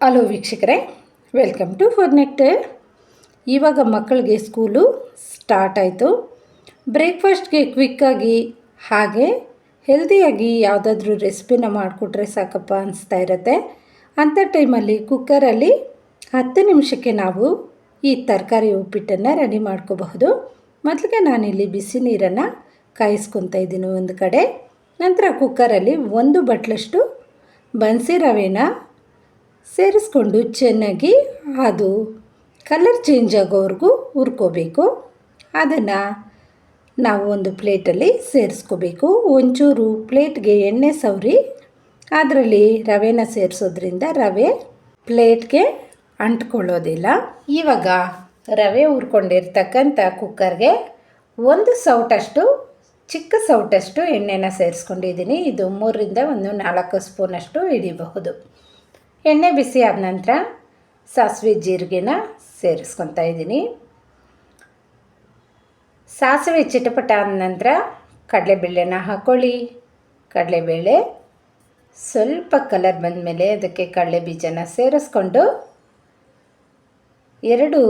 Hello ವೀಕ್ಷಕರೇ welcome to food net ಇವಾಗ ಮಕ್ಕಳಿಗೆ ಸ್ಕೂಲು ಸ್ಟಾರ್ಟ್ ಆಯಿತು. ಬ್ರೇಕ್ಫಾಸ್ಟ್ಗೆ ಕ್ವಿಕ್ಕಾಗಿ ಹಾಗೆ ಹೆಲ್ದಿಯಾಗಿ ಯಾವುದಾದ್ರೂ ರೆಸಿಪಿನ ಮಾಡಿಕೊಟ್ರೆ ಸಾಕಪ್ಪ ಅನಿಸ್ತಾ ಇರುತ್ತೆ. ಅಂಥ ಟೈಮಲ್ಲಿ ಕುಕ್ಕರಲ್ಲಿ ಹತ್ತು ನಿಮಿಷಕ್ಕೆ ನಾವು ಈ ತರಕಾರಿ ಉಪ್ಪಿಟ್ಟನ್ನು ರೆಡಿ ಮಾಡ್ಕೋಬಹುದು. ಮೊದಲಿಗೆ ನಾನಿಲ್ಲಿ ಬಿಸಿ ನೀರನ್ನು ಕಾಯಿಸ್ಕೊತಾ ಇದ್ದೀನಿ ಒಂದು ಕಡೆ. ನಂತರ ಕುಕ್ಕರಲ್ಲಿ ಒಂದು ಬಟ್ಲಷ್ಟು ಬನ್ಸಿ ರವೆನ ಸೇರಿಸ್ಕೊಂಡು ಚೆನ್ನಾಗಿ ಅದು ಕಲರ್ ಚೇಂಜ್ ಆಗೋವರೆಗೂ ಹುರ್ಕೋಬೇಕು. ಅದನ್ನು ನಾವು ಒಂದು ಪ್ಲೇಟಲ್ಲಿ ಸೇರಿಸ್ಕೋಬೇಕು. ಒಂಚೂರು ಪ್ಲೇಟ್ಗೆ ಎಣ್ಣೆ ಸವರಿ, ಅದರಲ್ಲಿ ರವೆನ ಸೇರಿಸೋದ್ರಿಂದ ರವೆ ಪ್ಲೇಟ್ಗೆ ಅಂಟ್ಕೊಳ್ಳೋದಿಲ್ಲ. ಇವಾಗ ರವೆ ಹುರ್ಕೊಂಡಿರ್ತಕ್ಕಂಥ ಕುಕ್ಕರ್ಗೆ ಒಂದು ಸೌಟಷ್ಟು, ಚಿಕ್ಕ ಸೌಟಷ್ಟು ಎಣ್ಣೆನ ಸೇರಿಸ್ಕೊಂಡಿದ್ದೀನಿ. ಇದು ಮೂರರಿಂದ ಒಂದು ನಾಲ್ಕು ಸ್ಪೂನಷ್ಟು ಹಿಡಿಬಹುದು. ಎಣ್ಣೆ ಬಿಸಿ ಆದ ನಂತರ ಸಾಸಿವೆ ಜೀರಿಗೆನ ಸೇರಿಸ್ಕೊತಾ ಇದ್ದೀನಿ. ಸಾಸಿವೆ ಚಿಟಪಟ ಆದ ನಂತರ ಕಡಲೆಬೇಳೆನ ಹಾಕ್ಕೊಳ್ಳಿ ಕಡಲೆಬೇಳೆ ಸ್ವಲ್ಪ ಕಲರ್ ಬಂದಮೇಲೆ ಅದಕ್ಕೆ ಕಡಲೆ ಬೀಜನ ಸೇರಿಸ್ಕೊಂಡು ಎರಡು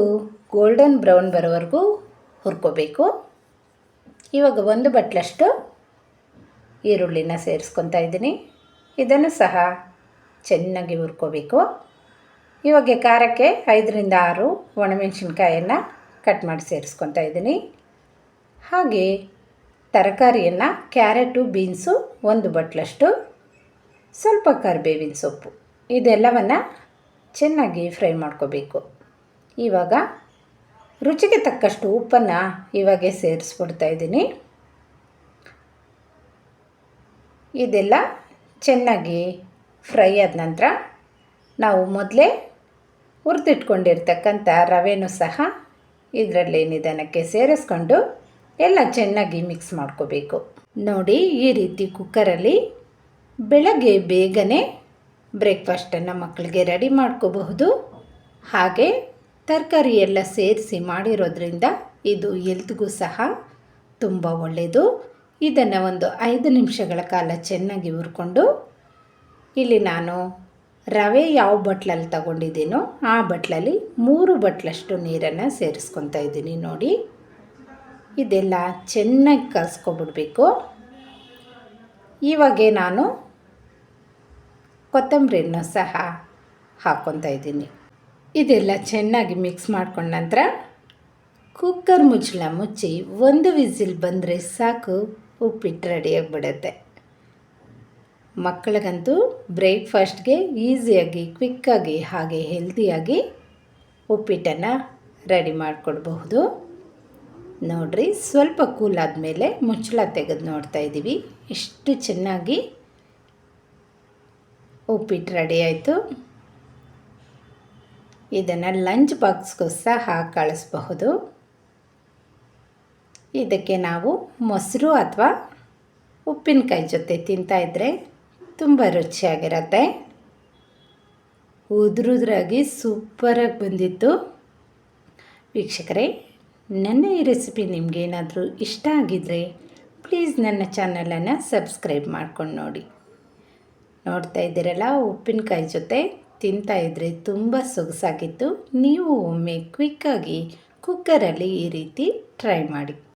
ಗೋಲ್ಡನ್ ಬ್ರೌನ್ ಬರೋವರೆಗೂ ಹುರ್ಕೋಬೇಕು. ಇವಾಗ ಒಂದು ಬಟ್ಲಷ್ಟು ಈರುಳ್ಳಿನ ಸೇರಿಸ್ಕೊತಾ ಇದ್ದೀನಿ. ಇದನ್ನು ಸಹ ಚೆನ್ನಾಗಿ ಹುರ್ಕೋಬೇಕು. ಇವಾಗ ಖಾರಕ್ಕೆ ಐದರಿಂದ ಆರು ಒಣಮೆಣಸಿನ್ಕಾಯನ್ನು ಕಟ್ ಮಾಡಿ ಸೇರಿಸ್ಕೊತಾ ಇದ್ದೀನಿ. ಹಾಗೆ ತರಕಾರಿಯನ್ನು ಕ್ಯಾರೆಟು, ಬೀನ್ಸು ಒಂದು ಬಟ್ಲಷ್ಟು, ಸ್ವಲ್ಪ ಕರಿಬೇವಿನ ಸೊಪ್ಪು, ಇದೆಲ್ಲವನ್ನು ಚೆನ್ನಾಗಿ ಫ್ರೈ ಮಾಡ್ಕೋಬೇಕು. ಇವಾಗ ರುಚಿಗೆ ತಕ್ಕಷ್ಟು ಉಪ್ಪನ್ನು ಇವಾಗೆ ಸೇರಿಸ್ಬಿಡ್ತಾ ಇದ್ದೀನಿ. ಇದೆಲ್ಲ ಚೆನ್ನಾಗಿ ಫ್ರೈ ಆದ ನಂತರ ನಾವು ಮೊದಲೇ ಹುರಿದಿಟ್ಕೊಂಡಿರ್ತಕ್ಕಂಥ ರವೆನೂ ಸಹ ಇದರಲ್ಲಿ ನಿಧಾನಕ್ಕೆ ಸೇರಿಸ್ಕೊಂಡು ಎಲ್ಲ ಚೆನ್ನಾಗಿ ಮಿಕ್ಸ್ ಮಾಡ್ಕೋಬೇಕು. ನೋಡಿ ಈ ರೀತಿ ಕುಕ್ಕರಲ್ಲಿ ಬೆಳಗ್ಗೆ ಬೇಗನೆ ಬ್ರೇಕ್ಫಾಸ್ಟನ್ನು ಮಕ್ಕಳಿಗೆ ರೆಡಿ ಮಾಡ್ಕೋಬಹುದು. ಹಾಗೆ ತರಕಾರಿ ಎಲ್ಲ ಸೇರಿಸಿ ಮಾಡಿರೋದ್ರಿಂದ ಇದು ಎಲ್ತ್ಗೂ ಸಹ ತುಂಬ ಒಳ್ಳೆಯದು ಇದನ್ನು ಒಂದು ಐದು ನಿಮಿಷಗಳ ಕಾಲ ಚೆನ್ನಾಗಿ ಹುರ್ಕೊಂಡು ಇಲ್ಲಿ ನಾನು ರವೆ ಯಾವ ಬಟ್ಲಲ್ಲಿ ತಗೊಂಡಿದ್ದೀನೋ ಆ ಬಟ್ಲಲ್ಲಿ ಮೂರು ಬಟ್ಲಷ್ಟು ನೀರನ್ನು ಸೇರಿಸ್ಕೊತಾ ಇದ್ದೀನಿ ನೋಡಿ. ಇದೆಲ್ಲ ಚೆನ್ನಾಗಿ ಕಲಿಸ್ಕೊಬಿಡ್ಬೇಕು. ಇವಾಗೆ ನಾನು ಕೊತ್ತಂಬರಿಯನ್ನು ಸಹ ಹಾಕ್ಕೊತಾ ಇದ್ದೀನಿ. ಇದೆಲ್ಲ ಚೆನ್ನಾಗಿ ಮಿಕ್ಸ್ ಮಾಡ್ಕೊಂಡ ನಂತರ ಕುಕ್ಕರ್ ಮುಚ್ಚಳ ಮುಚ್ಚಿ ಒಂದು ವಿಸಿಲ್ ಬಂದರೆ ಸಾಕು, ಉಪ್ಪಿಟ್ಟು ರೆಡಿಯಾಗಿಬಿಡತ್ತೆ ಮಕ್ಕಳಿಗಂತೂ ಬ್ರೇಕ್ಫಾಸ್ಟ್ಗೆ ಈಸಿಯಾಗಿ, ಕ್ವಿಕ್ಕಾಗಿ, ಹಾಗೆ ಹೆಲ್ದಿಯಾಗಿ ಉಪ್ಪಿಟ್ಟನ್ನು ರೆಡಿ ಮಾಡಿಕೊಡ್ಬಹುದು. ನೋಡಿರಿ, ಸ್ವಲ್ಪ ಕೂಲ್ ಮೇಲೆ ಮುಚ್ಚಳ ತೆಗೆದು ನೋಡ್ತಾ ಇದ್ದೀವಿ ಎಷ್ಟು ಚೆನ್ನಾಗಿ ಉಪ್ಪಿಟ್ಟು ರೆಡಿ ಆಯಿತು. ಇದನ್ನು ಲಂಚ್ ಬಾಕ್ಸ್ಗೂ ಸಹ ಕಳಿಸ್ಬಹುದು. ಇದಕ್ಕೆ ನಾವು ಮೊಸರು ಅಥವಾ ಉಪ್ಪಿನಕಾಯಿ ಜೊತೆ ತಿಂತಾಯಿದ್ರೆ ತುಂಬ ರುಚಿಯಾಗಿರತ್ತೆ. ಉದ್ರುದ್ರಾಗಿ ಸೂಪರಾಗಿ ಬಂದಿತ್ತು. ವೀಕ್ಷಕರೇ, ನನ್ನ ಈ ರೆಸಿಪಿ ನಿಮಗೇನಾದರೂ ಇಷ್ಟ ಆಗಿದ್ದರೆ ಪ್ಲೀಸ್ ನನ್ನ ಚಾನಲನ್ನು ಸಬ್ಸ್ಕ್ರೈಬ್ ಮಾಡ್ಕೊಂಡು ನೋಡಿ. ನೋಡ್ತಾ ಇದ್ದೀರಲ್ಲ, ಉಪ್ಪಿನಕಾಯಿ ಜೊತೆ ತಿಂತಾ ಇದ್ದರೆ ತುಂಬ ಸೊಗಸಾಗಿತ್ತು. ನೀವು ಒಮ್ಮೆ ಕ್ವಿಕ್ಕಾಗಿ ಕುಕ್ಕರಲ್ಲಿ ಈ ರೀತಿ ಟ್ರೈ ಮಾಡಿ.